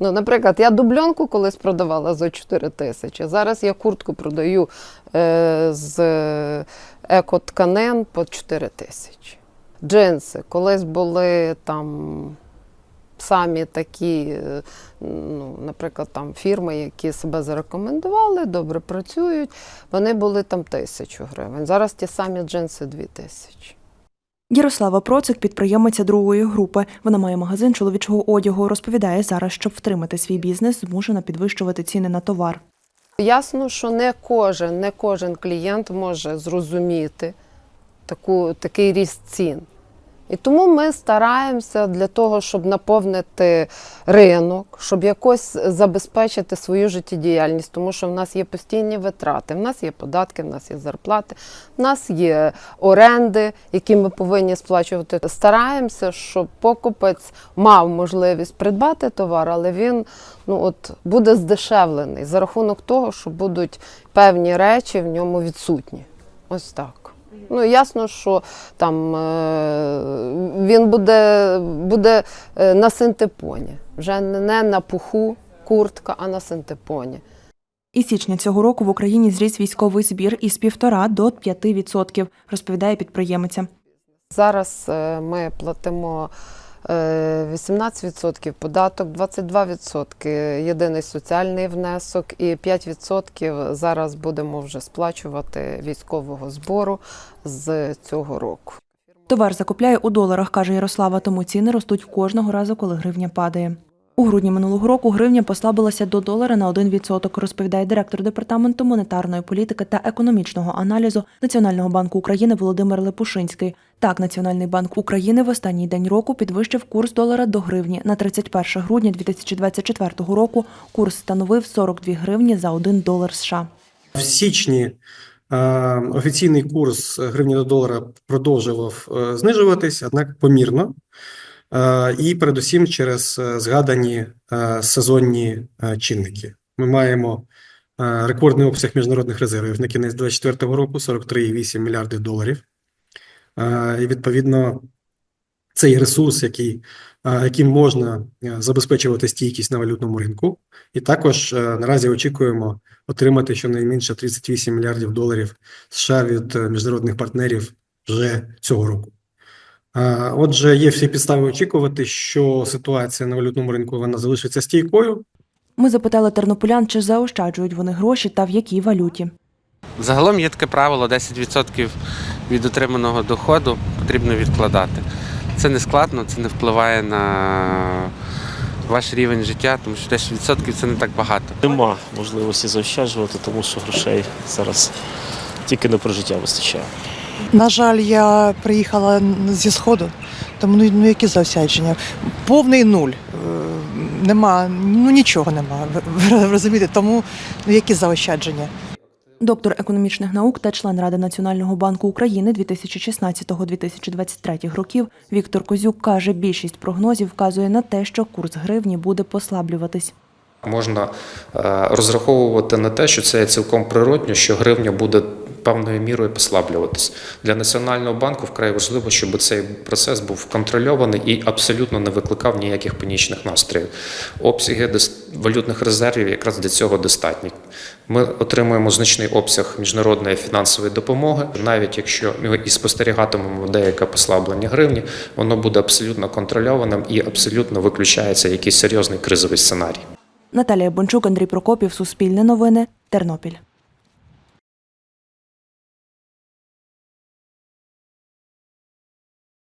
Ну, наприклад, я дубльонку колись продавала за 4 тисячі. Зараз я куртку продаю е, з екотканин по 4 тисячі. Джинси колись були там самі такі, е, ну, наприклад, там фірми, які себе зарекомендували, добре працюють, вони були там тисячу гривень. Зараз ті самі джинси 2 тисячі. Ярослава Процик, підприємиця другої групи. Вона має магазин чоловічого одягу. Розповідає зараз, щоб втримати свій бізнес, змушена підвищувати ціни на товар. Ясно, що не кожен, не кожен клієнт може зрозуміти таку, такий ріст цін. І тому ми стараємося для того, щоб наповнити ринок, щоб якось забезпечити свою життєдіяльність, тому що в нас є постійні витрати, в нас є податки, в нас є зарплати, в нас є оренди, які ми повинні сплачувати. Стараємося, щоб покупець мав можливість придбати товар, але він ну, от, буде здешевлений за рахунок того, що будуть певні речі в ньому відсутні. Ось так. Ну, ясно, що там е, він буде, буде е, на синтепоні. Вже не на пуху куртка, а на синтепоні. І січня цього року в Україні зріс військовий збір із півтора до 5%, розповідає підприємиця. Зараз е, ми платимо 18% податок, 22% єдиний соціальний внесок і 5% зараз будемо вже сплачувати військового збору з цього року. Товар закупляє у доларах, каже Ярослава, тому ціни ростуть кожного разу, коли гривня падає. У грудні минулого року гривня послабилася до долара на 1%, розповідає директор департаменту монетарної політики та економічного аналізу Національного банку України Володимир Лепушинський. Так, Національний банк України в останній день року підвищив курс долара до гривні. На 31 грудня 2024 року курс становив 42 гривні за 1 долар США. В січні е, офіційний курс гривні до долара продовжував е, знижуватись, однак помірно. Е, І передусім через е, згадані е, сезонні чинники. Ми маємо рекордний обсяг міжнародних резервів на кінець 2024 року 43,8 мільярдів доларів. І відповідно цей ресурс, який, яким можна забезпечувати стійкість на валютному ринку. І також наразі очікуємо отримати щонайменше 38 мільярдів доларів США від міжнародних партнерів вже цього року. Отже, є всі підстави очікувати, що ситуація на валютному ринку вона залишиться стійкою. Ми запитали тернополян, чи заощаджують вони гроші та в якій валюті. Загалом є таке правило: 10% від отриманого доходу потрібно відкладати. Це не складно, це не впливає на ваш рівень життя, тому що 10% це не так багато. Нема можливості заощаджувати, тому що грошей зараз тільки на прожиття вистачає. На жаль, я приїхала зі сходу, тому ну, ну які заосядження? Повний нуль. Е, Нема, ну нічого нема. Ви- розумієте, тому ну які заощадження? Доктор економічних наук та член Ради Національного банку України 2016-2023 років Віктор Козюк каже, більшість прогнозів вказує на те, що курс гривні буде послаблюватись. Можна е, розраховувати на те, що це є цілком природньо, що гривня буде певною мірою послаблюватись. Для Національного банку вкрай важливо, щоб цей процес був контрольований і абсолютно не викликав ніяких панічних настроїв. Обсяги валютних резервів якраз для цього достатні. Ми отримуємо значний обсяг міжнародної фінансової допомоги. Навіть якщо ми і спостерігатимемо деяке послаблення гривні, воно буде абсолютно контрольованим і абсолютно виключається якийсь серйозний кризовий сценарій. Наталія Бончук, Андрій Прокопів, Суспільне новини, Тернопіль.